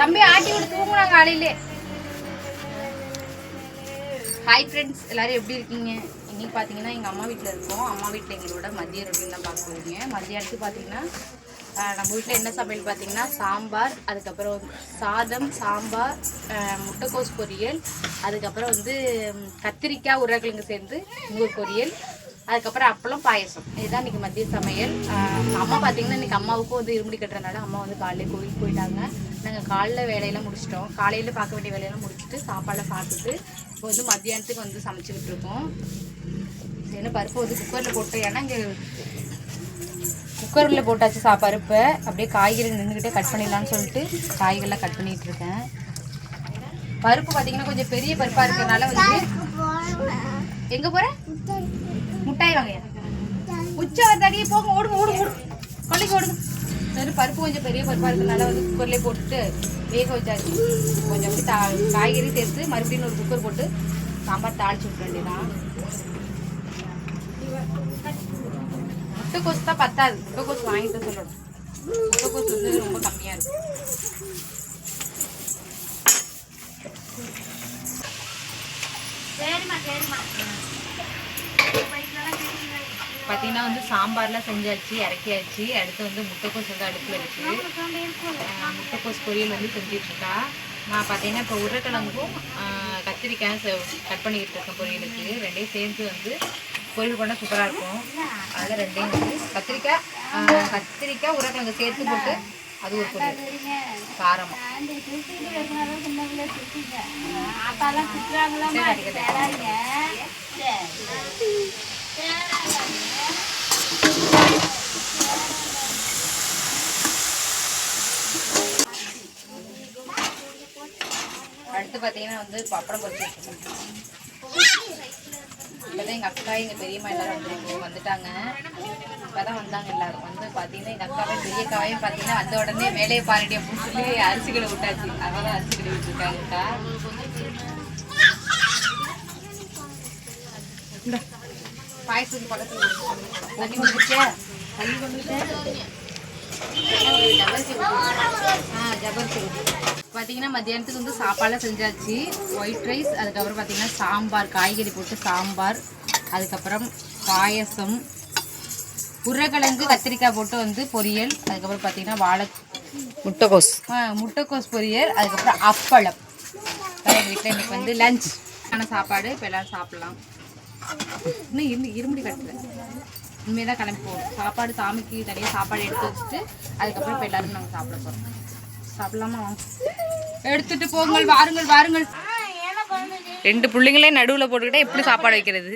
தம்பி ஆட்டி விட்டு தூங்குறாங்க காலையிலே. ஹாய் ஃப்ரெண்ட்ஸ் எல்லாரும் எப்படி இருக்கீங்க? இன்னைக்கு பார்த்தீங்கன்னா எங்கள் அம்மா வீட்டில் இருக்கோம். அம்மா வீட்டில் எங்களோட மதிய ரொட்டீன் தான் பார்க்க போகிறீங்க மதியானத்துக்கு பார்த்தீங்கன்னா நம்ம வீட்டில் என்ன சமையல் பார்த்தீங்கன்னா சாம்பார் அதுக்கப்புறம் வந்து சாதம் சாம்பார் முட்டைக்கோஸ் பொரியல் அதுக்கப்புறம் வந்து கத்திரிக்காய் உருளைக்கிழங்கு சேர்ந்து முருங்கை பொரியல் அதுக்கப்புறம் அப்பளம் பாயசம். இதுதான் இன்னைக்கு மதிய சமையல். அம்மா பார்த்தீங்கன்னா இன்னைக்கு அம்மாவுக்கும் வந்து இருமுடி கட்டுறதுனால அம்மா வந்து காலையில் கோயிலுக்கு போயிட்டாங்க. நாங்கள் காலைல வேலையெல்லாம் முடிச்சிட்டோம். காலையில் பார்க்க வேண்டிய வேலையெல்லாம் முடிச்சுட்டு சாப்பாடை பார்த்துட்டு இப்போ வந்து மத்தியானத்துக்கு வந்து சமைச்சுக்கிட்டு இருக்கோம். என்ன பருப்பு வந்து குக்கரில் போட்டு ஏன்னா இங்கே குக்கரில் போட்டாச்சு சா பருப்பை அப்படியே காய்கறி நின்றுக்கிட்டே கட் பண்ணிடலான்னு சொல்லிட்டு காய்கறிலாம் கட் பண்ணிகிட்டு இருக்கேன். பருப்பு பார்த்தீங்கன்னா கொஞ்சம் பெரிய பருப்பாக இருக்கிறதுனால வந்து எங்கே போகிற முட்டாய் வகையா? உச்ச தடியே போங்க ஓடுங்க ஓடுங்க ஓடுங்க. கொள்ளைக்கு ஓடுங்க. சரி பருப்பு கொஞ்சம் பெரிய பருப்பாக இருக்கிறதுனால வந்து குக்கர்லேயே போட்டுட்டு வேக வச்சாச்சு கொஞ்சம் அப்படி தா காய்கறி சேர்த்து மறுபடியும் ஒரு குக்கர் போட்டு சாம்பார் தாளிச்சு விட்டு வேண்டியதான் முட்டைக்கோஸ் தான் பத்தாது. முட்டைக்கோஸ் வாங்கிட்டு சொல்லணும். முட்டைக்கோஸ் வந்து ரொம்ப கம்மியாக இருக்கும் பார்த்தீங்கன்னா வந்து சாம்பார்லாம் செஞ்சாச்சு இறக்கியாச்சு. அடுத்து வந்து முட்டைக்கோஸ் வந்து அடுப்பில் இருக்கு ஆஹ் முட்டைக்கோஸ் பொரியல் வந்து செஞ்சுட்டு இருக்கா நான் பார்த்தீங்கன்னா இப்போ உருளைக்கிழங்கும் கத்திரிக்காய் கட் பண்ணிக்கிட்டு இருக்கேன் பொரியலுக்கு. ரெண்டையும் சேர்த்து வந்து பொரியல் பண்ணால் சூப்பராக இருக்கும். அதில் ரெண்டையும் வந்து கத்திரிக்காய் கத்திரிக்காய் உருளைக்கிழங்கு சேர்த்து போட்டு அது ஒரு பொரியல். காரமாக அடிக்கடி. அடுத்து பார்த்தீங்கன்னா வந்து பப்படம் பொரிச்சு இப்போதான் எங்கள் அக்கா எங்கள் பெரியம்மா எல்லாரும் வந்துருக்கு வந்துட்டாங்க. இப்போதான் வந்தாங்க எல்லாரும். வந்து பார்த்தீங்கன்னா எங்கள் அக்காவே பெரிய அக்காவையும் பார்த்தீங்கன்னா வந்த உடனே வேலையை பாருடி அப்படின்னு சொல்லி அரிசிகளை விட்டாச்சு அதனால அரிசிகளை விட்டுருக்காங்கக்கா பாயசத்துக்கு பக்கத்துல இருக்கு. தண்ணி வந்துச்சே தண்ணி வந்துச்சே ஆ ஜபர்சி பார்த்தீங்கன்னா மத்தியானத்துக்கு வந்து சாப்பாடுலாம் செஞ்சாச்சு. ஒயிட் ரைஸ் அதுக்கப்புறம் பார்த்தீங்கன்னா சாம்பார் காய்கறி போட்டு சாம்பார் அதுக்கப்புறம் பாயசம் உருளைக்கிழங்கு கத்திரிக்காய் போட்டு வந்து பொரியல் அதுக்கப்புறம் பார்த்தீங்கன்னா வாழை முட்டைகோஸ் ஆ, முட்டைக்கோஸ் பொரியல் அதுக்கப்புறம் அப்பளம். எங்கள் வீட்டில் இன்னைக்கு வந்து லஞ்ச் ஆன சாப்பாடு இப்போ எல்லாரும் சாப்பிட்லாம். இன்னும் இருந்து இருமுடி கட்டுறேன். இனிமேல் தான் கிளம்பி போகணும். சாப்பாடு சாமிக்கு தனியாக சாப்பாடு எடுத்து வச்சுட்டு அதுக்கப்புறம் இப்போ எல்லாரும் நாங்கள் சாப்பிட போகிறோம் சாப்பிடலாமா? எடுத்துட்டு போங்கள் வாருங்கள் வாருங்கள். ரெண்டு பிள்ளைங்களே நடுவில் போட்டுக்கிட்டா எப்படி சாப்பாடு வைக்கிறது?